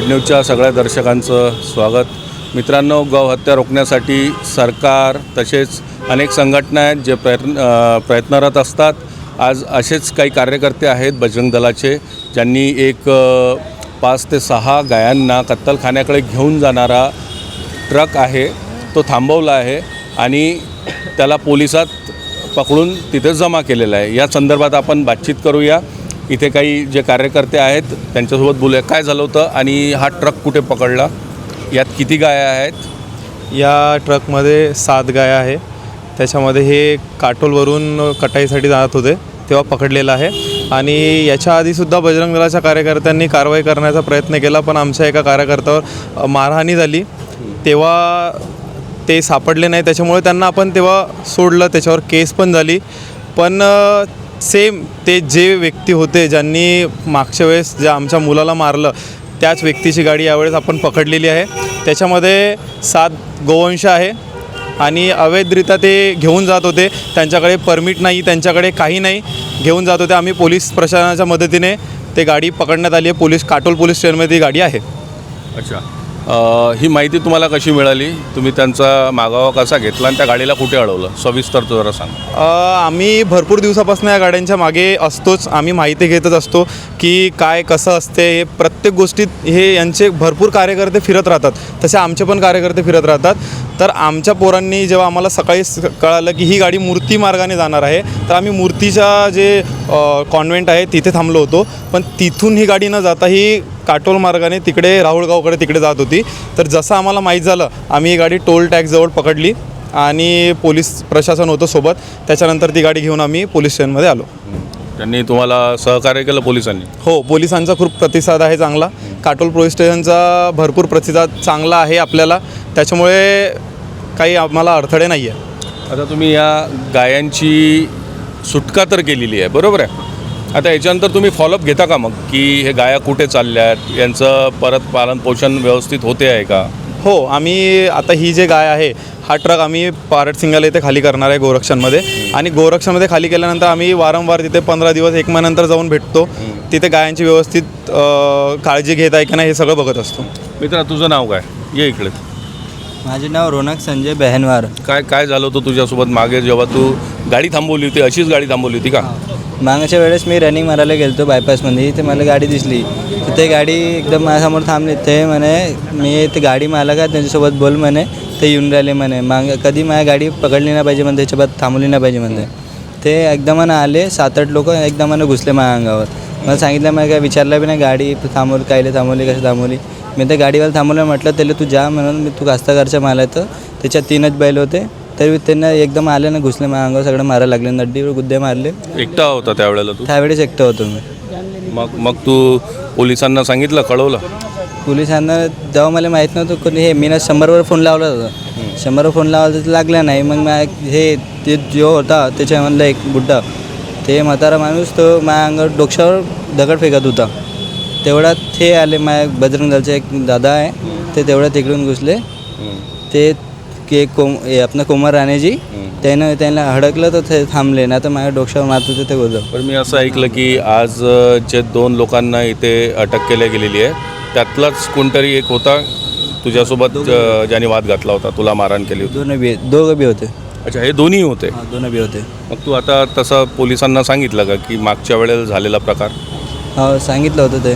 Speed न्यूजच्या सगळ्या दर्शकांचं स्वागत. मित्रांनो गौहत्या रोखण्यासाठी सरकार तसेच अनेक संघटना आहेत जे प्रयत्न प्रयत्नरत असतात. आज असेच काही कार्यकर्ते आहेत बजरंग दलाचे ज्यांनी एक पाच ते सहा गायांना कत्तलखान्याकडे घेऊन जाणारा ट्रक आहे तो थांबवला आहे आणि त्याला पोलिसात पकडून तिथे जमा केलेला आहे. या संदर्भात आपण बातचीत करूया. इथे काही जे कार्यकर्ते आहेत त्यांच्यासोबत बोलूया. काय झालं होतं आणि हा ट्रक कुठे पकडला? यात किती गाया आहेत? या ट्रकमध्ये सात गाय आहे. त्याच्यामध्ये हे काटोलवरून कटाईसाठी जात होते तेव्हा पकडलेलं आहे. आणि याच्या आधीसुद्धा बजरंग दलाच्या कार्यकर्त्यांनी कारवाई करण्याचा प्रयत्न केला पण आमच्या एका कार्यकर्त्यावर मारहाणी झाली. तेव्हा ते सापडले नाही त्याच्यामुळे त्यांना आपण तेव्हा सोडलं त्याच्यावर केस पण झाली. पण सेम ते जे व्यक्ती होते ज्यांनी मागच्या वेळेस ज्या आमच्या मुलाला मारलं त्याच व्यक्तीची गाडी यावेळेस आपण पकडलेली आहे. त्याच्यामध्ये सात गोवंश आहे आणि अवैधरित्या ते घेऊन जात होते. त्यांच्याकडे परमिट नाही त्यांच्याकडे काही नाही. घेऊन जात होते आम्ही पोलीस प्रशासनाच्या मदतीने. ते गाडी पकडण्यात आली आहे. पोलीस काटोल पोलीस स्टेशनमध्ये ती गाडी आहे. अच्छा. ही माहिती तुम्हाला कशी मिळाली? तुम्ही त्यांचा मागावा कसा घेतला आणि त्या गाडीला कुठे अडवलं? सविस्तर तो जरा सांग. आम्ही भरपूर दिवसापासून या गाड्यांच्या मागे असतोच. आम्ही माहिती घेतच असतो की काय कसं असते हे प्रत्येक गोष्टीत हे यांचे भरपूर कार्यकर्ते फिरत राहतात. तसे आमचे पण कार्यकर्ते फिरत राहतात. तर आमच्या पोरांनी जेव्हा आम्हाला सकाळी कळालं की ही गाडी मूर्ती मार्गाने जाणार आहे तर आम्ही मूर्तीच्या जे कॉन्व्हेंट आहे तिथे थांबलो होतो. पण तिथून ही गाडी न जाता ही काटोल मार्गाने तिकडे राहुळगावकडे तिकडे जात होती. तर जसं आम्हाला माहीत झालं आम्ही ही गाडी टोल टॅक्सजवळ पकडली आणि पोलीस प्रशासन होतं सोबत. त्याच्यानंतर ती गाडी घेऊन आम्ही पोलीस स्टेशनमध्ये आलो. त्यांनी तुम्हाला सहकार्य केलं पोलिसांनी? हो पोलिसांचा खूप प्रतिसाद आहे चांगला. काटोल पोलीस स्टेशनचा भरपूर प्रतिसाद चांगला आहे आपल्याला. त्याच्यामुळे काही आम्हाला अडथळे नाही आहे आता तुम्ही या गायांची सुटका तर केलेली आहे बरोबर आहे? आता याच्यानंतर तुम्ही फॉलोअप घेता का मग? की हे गाया कुठे चालल्यात? यांचं परत पालन पोषण व्यवस्थित होते आहे का? हो आम्ही आता ही जे गाय आहे हा ट्रक आम्ही पारट सिंगाला इथे खाली करणार आहे गोरक्षणमध्ये. आणि गोरक्षणमध्ये खाली केल्यानंतर आम्ही वारंवार तिथे पंधरा दिवस एक महिन्यानंतर जाऊन भेटतो. तिथे गायांची व्यवस्थित काळजी घेत आहे की नाही हे सगळं बघत असतो. मित्रा तुझं नाव काय? ये इकडे. माझे नाव रोनक संजय बेहनवार. काय काय झालं होतं तुझ्यासोबत मागे जेव्हा तू गाडी थांबवली होती अशीच गाडी थांबवली होती का? मागच्या वेळेस मी रनिंग मारायला गेलतो बायपासमध्ये ते मला गाडी दिसली. तर ते गाडी एकदम माझ्यासमोर थांबली. ते म्हणे मी ते गाडी मला का त्यांच्यासोबत बोल म्हणे. ते येऊन राहिले म्हणे. माग कधी माझ्या गाडी पकडली नाही पाहिजे म्हणते त्याच्याबाद थांबवली नाही पाहिजे म्हणते ते एकदम आले. सात आठ लोक एकदम घुसले माझ्या अंगावर. मला सांगितलं मला काय विचारलं बी नाही गाडी थांबवली कायले थांबवली कशी थांबवली? मी त्या गाडीवर थांबवलं म्हटलं त्याला तू जा म्हणून मी तू कास्तकारच्या माल तर. त्याच्यात तीनच बैल होते. तरी त्यांना एकदम आले ना घुसले माझ्या अंगावर सगळं मारायला लागले नड्डीवर गुद्दे मारले. एकटा होता त्यावेळेला तू? त्यावेळेस एकटं होतो मी. मग मग तू पोलिसांना सांगितलं कळवलं? पोलिसांना जेव्हा मला माहीत नव्हतं कोणी हे मी ना शंभरवर फोन लावला होता. शंभरवर फोन लावला तर लागला नाही. मग मा हे ते जो होता त्याच्यामधला एक बुड्ढा ते म्हातारा माणूस तो माझ्या अंगावर डोक्यावर दगड फेकत होता. तेवढ्यात ते आले माझ्या बजरंग दलचे एक दादा आहे ते तेवढ्यात तिकडून घुसले. ते के कोम हे आपलं कोमर राणेजी त्यानं त्यांना हडकलं तर ते थांबले ना तर माझ्या डोक्यावर मारत होते ते गोजं. पण मी असं ऐकलं की आज अ, जे दोन लोकांना इथे अटक केल्या गेलेली आहे त्यातलाच कोणतरी एक होता तुझ्यासोबत अ, ज्याने वाद घातला होता तुला मारहाण केली होती? दोन बी दोघं बी होते. अच्छा हे दोन्ही होते? दोन बी होते. मग तू आता तसं पोलिसांना सांगितलं का की मागच्या वेळेला झालेला प्रकार? हो सांगितलं होतं ते.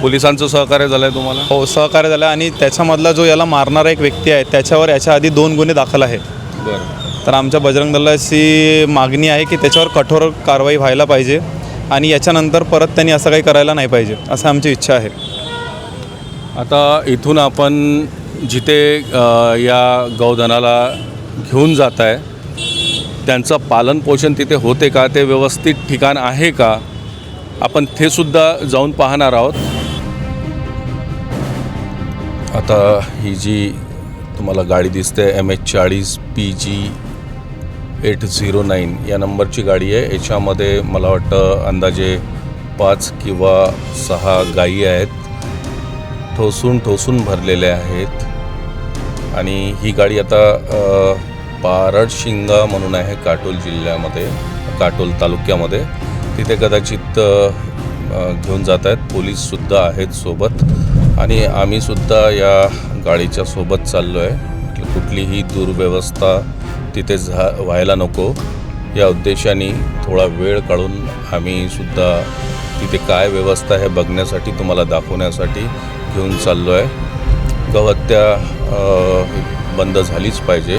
पोलिसांचं सहकार्य झालं आहे तुम्हाला? हो सहकार्य झालं आणि त्याच्यामधला जो याला मारणारा एक व्यक्ती आहे त्याच्यावर याच्या आधी दोन गुन्हे दाखल आहेत. बरं. तर आमच्या बजरंग दलाची मागणी आहे की त्याच्यावर कठोर कारवाई व्हायला पाहिजे आणि याच्यानंतर परत त्यांनी असं काही करायला नाही पाहिजे असं आमची इच्छा आहे. आता इथून आपण जिथे अ, या गौधनाला घेऊन जात आहे त्यांचं पालनपोषण तिथे होते का? ते व्यवस्थित ठिकाण आहे का? आपण ते सुद्धा जाऊन पाहणार आहोत. आता ही जी तुम्हाला गाडी दिसते एम एच चाळीस P G eight zero nine या नंबरची गाडी आहे. याच्यामध्ये मला वाटतं अंदाजे पाच किंवा सहा गायी आहेत. ठोसून ठोसून भरलेले आहेत. आणि ही गाडी आता पारडशिंगा म्हणून आहे काटोल जिल्ह्यामध्ये काटोल तालुक्यामध्ये. तिथे कदाचित घेऊन जात आहेत. पोलीससुद्धा आहेत सोबत. आणि आम्हीसुद्धा या गाडीच्या सोबत चाललो आहे कुठलीही दुर्व्यवस्था तिथे झा व्हायला नको. या उद्देशाने थोडा वेळ काढून आम्ही सुद्धा तिथे काय व्यवस्था आहे बघण्यासाठी तुम्हाला दाखवण्यासाठी घेऊन चाललो आहे गवत्या त्या बंद झालीच पाहिजे.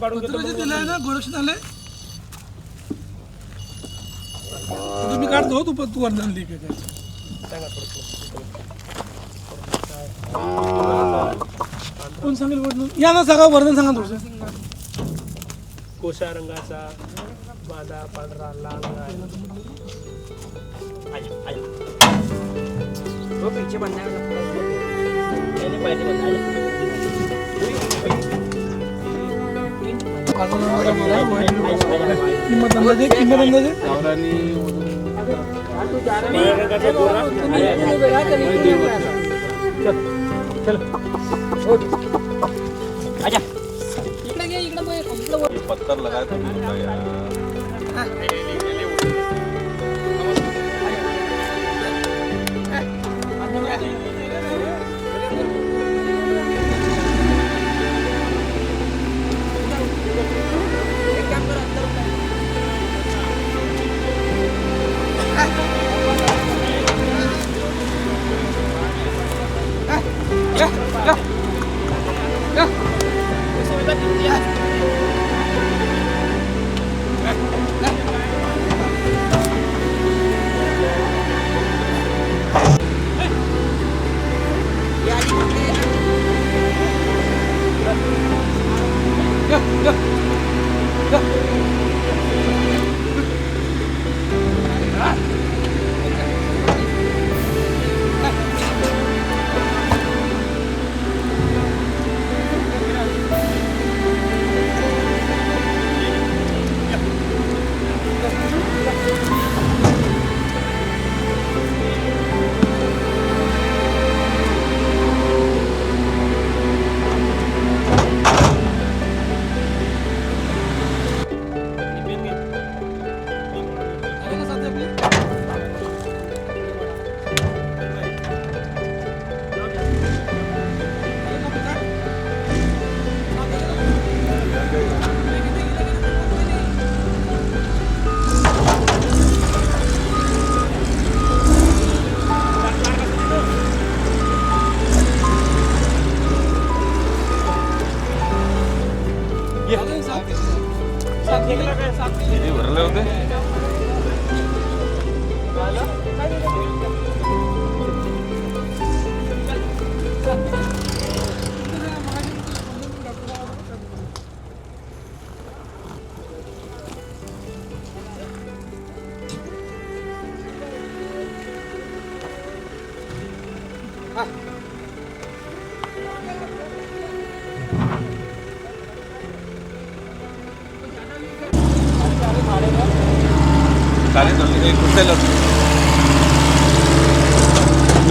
पत्राचे दिले आहे ना गोरक्षण आले तुम्ही काढतो तू पण तू वर्धन लिहि कोण सांगेल वर्धन या ना सांगा वर्धन सांगा थोडस कोशा रंगाचा बांधा पांढरा लाल आहे. किंमत अंदाजे किंमत अंदाजे पत्थर लगाया तो 呀呀呀！我稍微再给你点。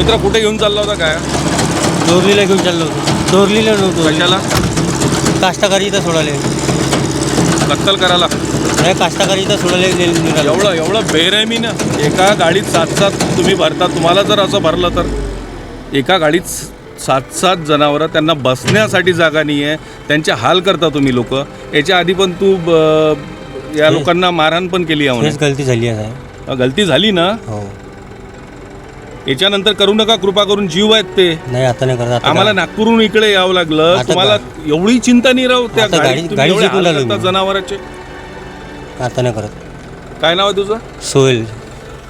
मित्र कुठे घेऊन चालला होता काय? चोरलीला घेऊन चाललो होतो. चोरलीला नव्हतो. कशाला? काष्टाकारी इथं सोडाले कत्तल करायला नाही काष्टाकारी इथं सोडाले निघालो. एवढं एवढं बेरहमी ना एका गाडीत सात सात तुम्ही भरता तुम्हाला जर असं भरलं तर? एका गाडीत सात सात जनावरं त्यांना बसण्यासाठी जागा नाही आहे त्यांचे हाल करता तुम्ही लोक. याच्या आधी पण तू ब- या लोकांना मारहाण पण केली आहे हेच गलती झाली आहे साहेब. गलती झाली ना? हो. याच्यानंतर करू नका कृपा करून जीव आहेत ते. नाही आता नाही करत आता आम्हाला नागपूरहून इकडे यावं लागलं. आता तुम्हाला एवढी चिंता नाही राहू त्या आता गाडीत. गाडी- तुम्ही गाडी एवढे शिकून हाल आलो करता मी. जनावरांचे. आता नाही करत. काय नाव आहे तुझं? सोहेल.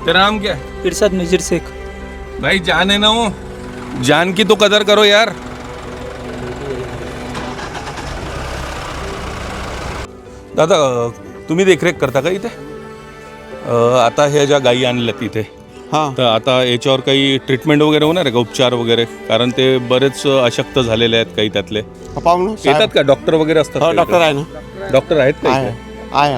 तेरा नाम क्या है? इरशाद मिजिर शेख. भाई जान है ना वो जान की तो कदर करो यार. दादा तुम्ही देखरेख करता का इथे? अ, आता ह्या ज्या गायी आणल्यात इथे हां. तर आता याच्यावर काही ट्रीटमेंट वगैरे होणार आहे का? उपचार वगैरे? कारण ते बरेच अशक्त झालेले आहेत काही त्यातले. पाहू ना. साहेब. येतात का? डॉक्टर वगैरे असतात हो डॉक्टर इथे? आहे ना. डॉक्टर आहेत का इथे? आहे.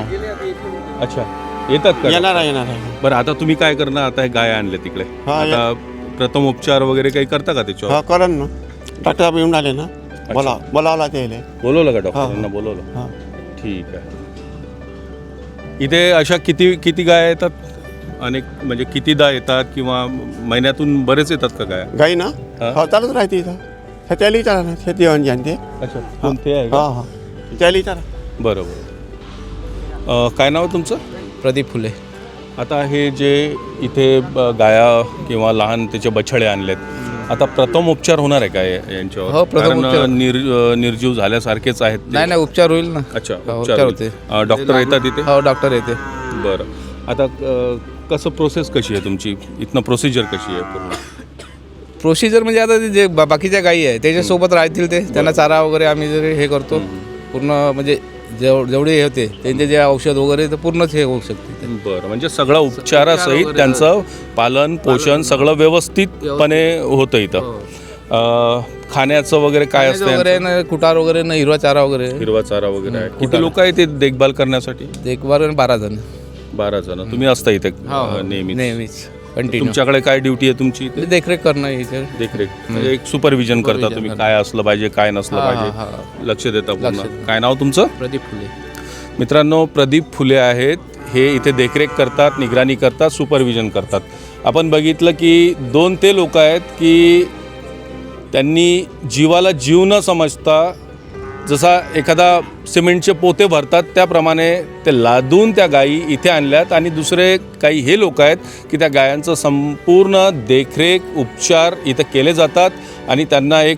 अच्छा. येतात का? येणार आहे येणार आहे. बरं आता तुम्ही काय करणार? आता हे गाय आणले तिकडे. हा, आता प्रथम उपचार वगैरे काही करता का त्याच्यावर? हा करण ना. डॉक्टर येऊन आले ना. बोला बोलावला ते येले. बोलवलं का डॉक्टरांना बोलवलं. हा. ठीक आहे. इथे अशा किती किती गाय येतात? अनेक म्हणजे कितीदा येतात किंवा महिन्यातून बरेच येतात का गाय? गाई ना? हा. चालूच राहते इथं. हे त्याला विचारा ना शेती म्हणजे आणि ते अच्छा कोणते आहे हा का? हा त्याला विचारा बरोबर. अं, काय नाव आहे तुमचं? प्रदीप फुले. आता हे जे इथे ब- गाया किंवा लहान त्याचे बछडे आणलेत आता प्रथम उपचार होणार आहे काय यांच्यावर? हो, प्रथम कारण, उपचार. निर निर्जीव झाल्यासारखेच आहेत ते. नाही नाही उपचार होईल ना. अच्छा हो, उपचार उपचार होईल. होते. अं, डॉक्टर येतात इथे? हो डॉक्टर येते. बरं. आता अ, कसं प्रोसेस कशी आहे तुमची? इथनं प्रोसिजर कशी आहे पूर्ण? प्रोसिजर म्हणजे आता ते जे बा- बाकीच्या गायी आहे त्याच्यासोबत राहतील ते. त्यांना चारा वगैरे आम्ही जरी हे करतो पूर्ण म्हणजे जेव जेवढे हे होते त्यांचे जे औषध वगैरे तर पूर्णच हे होऊ शकते. ते. बरं म्हणजे सगळं उपचारासहित त्यांचं पालन पोषण सगळं व्यवस्थितपणे होतं इथं. अ, खाण्याचं वगैरे काय वगैरे असतं ना कुटार वगैरे ना हिरवा चारा वगैरे. हिरवा चारा वगैरे आहे. किती. लोक आहेत ते देखभाल करण्यासाठी? एक बार आणि बारा जण. बारा जण. तुम्ही असता इथे अ, नेहमी नेहमीच. कंटिन्यू तुमच्याकडे काय ड्युटी आहे तुमची इथे? देखरेख करणं याच्या देखरेख. म्हणजे एक सुपरविजन करता तुम्ही. काय असलं पाहिजे काय नसलं हा, हा, पाहिजे. हा. लक्ष देता लक्ष पूर्ण देतो. काय नाव तुमचं? प्रदीप फुले. मित्रांनो प्रदीप फुले आहेत. हे इथे देखरेख करतात निगराणी करतात सुपरविजन करतात. आपण बघितलं की दोन ते लोक आहेत की त्यांनी जीवाला जीव न समजता जसा एखादा सिमेंटचे पोते भरतात त्याप्रमाणे ते लादून त्या गायी इथे आणल्यात आणि दुसरे काही हे लोक आहेत की त्या गायांचं संपूर्ण देखरेख उपचार इथं केले जातात आणि त्यांना एक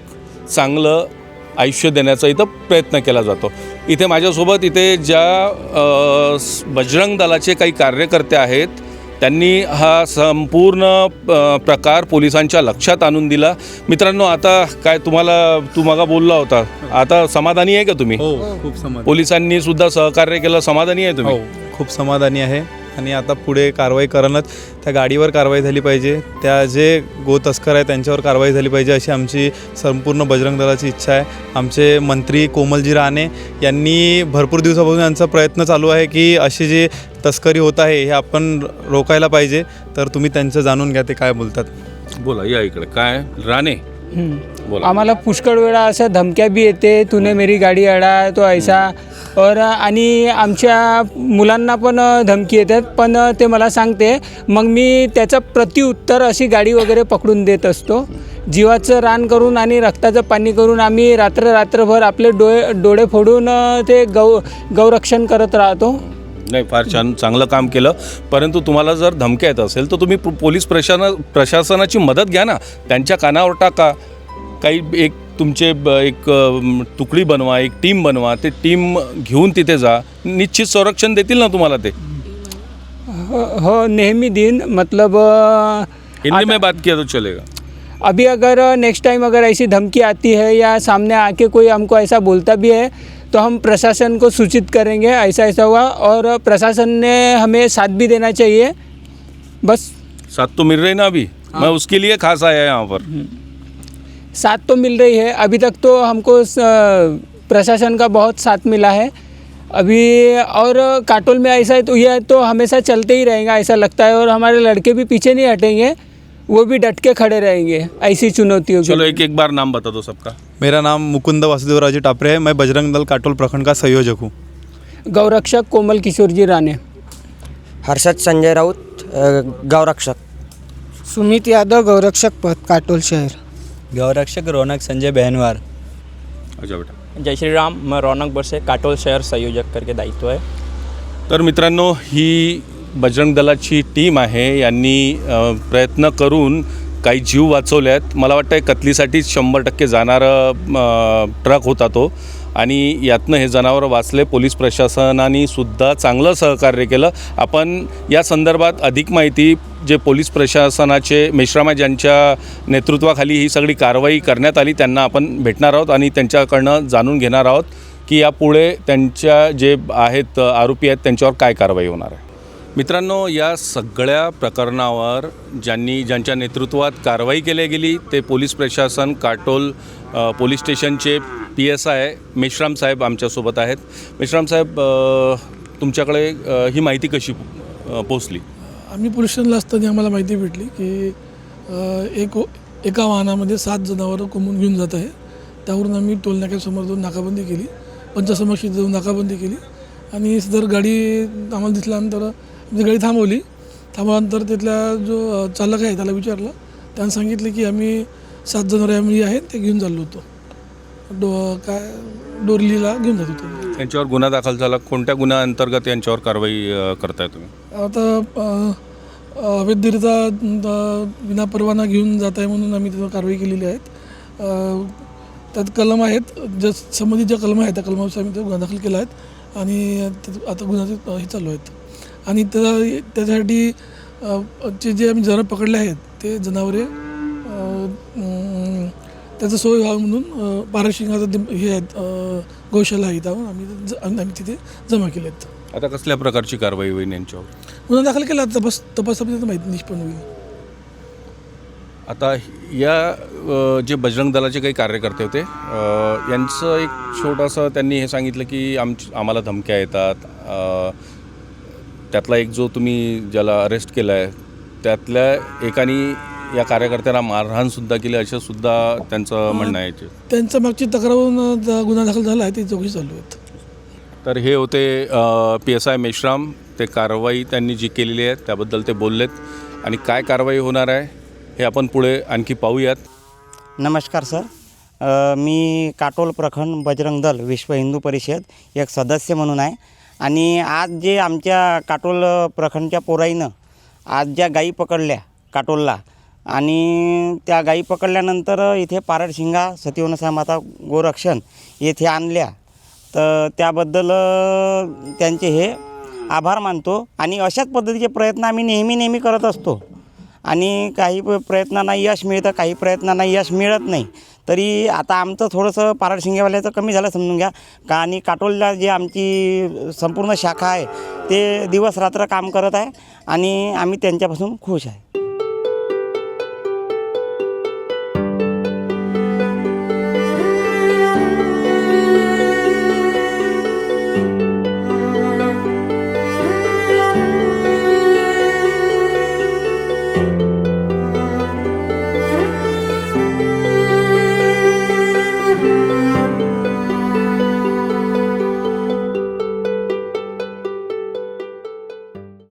चांगलं आयुष्य देण्याचा इथं प्रयत्न केला जातो. इथे माझ्यासोबत इथे ज्या बजरंग दलाचे काही कार्यकर्ते आहेत त्यांनी हा संपूर्ण प्रकार पोलिसांच्या लक्षात आणून दिला. मित्रांनो आता काय तुम्हाला तू मगा बोलला होता. आता समाधानी आहे का तुम्ही? हो खूप पोलिसांनी सुद्धा सहकार्य केलं समाधानी आहे तुम्ही? हो खूप समाधानी आहे. आणि आता पुढे कारवाई करणंच त्या गाडीवर कारवाई झाली पाहिजे. त्या जे गो तस्कर आहे त्यांच्यावर कारवाई झाली पाहिजे अशी आमची संपूर्ण बजरंग दलाची इच्छा आहे. आमचे मंत्री कोमलजी राणे यांनी भरपूर दिवसापासून यांचा प्रयत्न चालू आहे की अशी जी तस्करी होत आहे हे आपण रोकायला पाहिजे. तर तुम्ही त्यांचं जाणून घ्या ते काय बोलतात. बोला या इकडे. काय? राणे? बोला. आम्हाला पुष्कळ वेळा असं धमक्या बी येते. तूने मेरी गाडी अडा तो ऐसा. और आणि आमच्या मुलांना पण धमकी येतात. पण ते मला सांगते मग मी त्याचं प्रतिउत्तर अशी गाडी वगैरे पकडून देत असतो. जीवाचं रान करून आणि रक्ताचं पाणी करून आम्ही रात्र रात्रभर आपले डोळे डोळे फोडून ते गौ गौरक्षण करत राहतो. नाही फार छान चांगलं काम केलं. परंतु तुम्हाला जर धमक्या येत असेल तर तुम्ही पोलीस प्रशासन प्रशासनाची मदत घ्या ना. त्यांच्या कानावर टाका. काही एक तुमचे ब- एक तुकडी बनवा एक टीम बनवा ते टीम घेऊन तिथे जा. निश्चित संरक्षण देतील ना तुम्हाला ते? हो हो नेहमी दिन मतलब हिंदी में बात किया तो चलेगा. अभी अगर नेक्स्ट टाइम अगर ऐसी धमकी आती है या सामने आके कोई हमको ऐसा बोलता भी है तो हम प्रशासन को सूचित करेंगे ऐसा ऐसा हुआ और प्रशासन ने हमें साथ भी देना चाहिए। बस। साथ तो मिल रही ना अभी। मैं उसके लिए खास आया यहाँ पर। साथ तो मिल रही है। अभी तक तो हमको प्रशासन का बहुत साथ मिला है। अभी और काटोल में ऐसा है तो ये तो हमेशा चलते ही रहेगा ऐसा लगता है। और हमारे लड़के भी पीछे नहीं हटेंगे वो भी डट के खड़े रहेंगे ऐसी चुनौतियों चलो एक एक बार नाम बता दो सबका। मेरा नाम मुकुंद वासुदेवराजी टापरे है। मैं बजरंग दल काटोल प्रखंड का संयोजक हूँ। गौरक्षक कोमल किशोर जी राणे। हर्षद संजय राउत गौरक्षक। सुमित यादव गौरक्षक पद काटोल शहर। गौरक्षक रौनक संजय बहनवार। अच्छा बेटा। जय श्री राम मैं रौनक बरसे काटोल शहर संयोजक करके दायित्व आहे तर मित्रांनो ही बजरंग दलाची टीम आहे यांनी अ, प्रयत्न करून काही जीव वाचवले आहेत. मला वाटतं कतलीसाठीच शंभर टक्के जाणारं अ, ट्रक होता तो. आणि यातनं हे जनावरं वाचले पोलीस प्रशासनाने सुद्धा चांगलं सहकार्य केलं. आपण या संदर्भात अधिक माहिती जे पोलीस प्रशासनाचे मेश्रामा ज्यांच्या नेतृत्वाखाली ही सगळी कारवाई करण्यात आली त्यांना आपण भेटणार आहोत आणि त्यांच्याकडनं जाणून घेणार आहोत की यापुढे त्यांच्या जे आहेत आरोपी आहेत त्यांच्यावर काय कारवाई होणार आहे. मित्रांनो या सगळ्या प्रकरणावर ज्यांनी ज्यांच्या नेतृत्वात कारवाई केली गेली ते पोलीस प्रशासन काटोल पोलीस स्टेशनचे P S I Meshram saheb आमच्यासोबत आहेत. मेश्राम साहेब तुमच्याकडे ही माहिती कशी पोचली आम्ही पोलीस स्टेशनला असताना आम्हाला माहिती भेटली की एक एका वाहनामध्ये सात जनावरं कोंबून घेऊन जात आहे. त्यावरून आम्ही टोलनाक्यासमोर जाऊन नाकाबंदी केली. पंचासमक्ष जाऊन नाकाबंदी केली. आणि जर गाडी आम्हाला दिसल्यानंतर म्हणजे गाडी थांबवली. थांबल्यानंतर तिथला जो चालक आहे त्याला विचारलं. त्यानं सांगितलं की आम्ही सात जनावरे आम्ही आहेत ते घेऊन चाललो होतो. डो काय डोरलीला घेऊन जात होतो. त्यांच्यावर गुन्हा दाखल झाला. कोणत्या गुन्हा अंतर्गत यांच्यावर कारवाई अ, करताय तुम्ही? आता अवैधरित्या विना परवाना घेऊन जात आहे म्हणून आम्ही त्याच्यावर कारवाई केलेली आहेत अ, त्यात कलम आहेत. ज्या संबंधित ज्या कलम आहेत त्या कलमानुसार आम्ही ते गुन्हा दाखल केला आहेत आणि त्यात आता गुन्ह्याचे अ, हे चालू आहेत. आणि त्या त्याच्यासाठी अ, जे जे आम्ही जनावर पकडले आहेत ते जनावरे त्याचं सोय व्हावं म्हणून पारशिंगाचं हे आहेत गौशाला आहे त्यावर आम्ही आम्ही तिथे जमा केले आहेत. आता कसल्या प्रकारची कारवाई होईल यांच्यावर? गुन्हा दाखल केला तपास तपासामध्ये माहिती निष्पन्न होईल. आता या जे बजरंग दलाचे काही कार्यकर्ते होते यांचं एक छोटंसं त्यांनी हे सांगितलं की आम आम्हाला धमक्या येतात त्यातला एक जो तुम्ही ज्याला अरेस्ट केला आहे त्यातल्या एकानी या कार्यकर्त्याला मारहाणसुद्धा केली असं सुद्धा त्यांचं म्हणणं आहे याचे. त्यांच्या मागची तक्रारून गुन्हा दाखल झाला आहे ती चौकशी चालू आहेत तर हे होते पी एस आय मेश्राम. ते कारवाई त्यांनी जी केलेली आहे त्याबद्दल ते बोललेत. आणि काय कारवाई होणार आहे हे आपण पुढे आणखी पाहूयात. नमस्कार सर. मी काटोल प्रखंड बजरंग दल विश्व हिंदू परिषद एक सदस्य म्हणून आहे. आणि आज जे आमच्या काटोल प्रखंडच्या पोराईनं आज ज्या गाई पकडल्या काटोलला आणि त्या गाई पकडल्यानंतर इथे पारडशिंगा सतीवनसा माता गोरक्षण येथे आणल्या. तर त्याबद्दल त्यांचे हे आभार मानतो आणि अशाच पद्धतीचे प्रयत्न आम्ही नेहमी नेहमी करत असतो. आणि काही प्रयत्नांना यश मिळतं काही प्रयत्नांना यश मिळत नाही. तरी आता आमचं थोडंसं पारडशिंगेवाल्याचं कमी झालं समजून घ्या. का आणि काटोलला जे आमची संपूर्ण शाखा आहे ते दिवस रात्र काम करत आहे आणि आम्ही त्यांच्यापासून खुश आहे.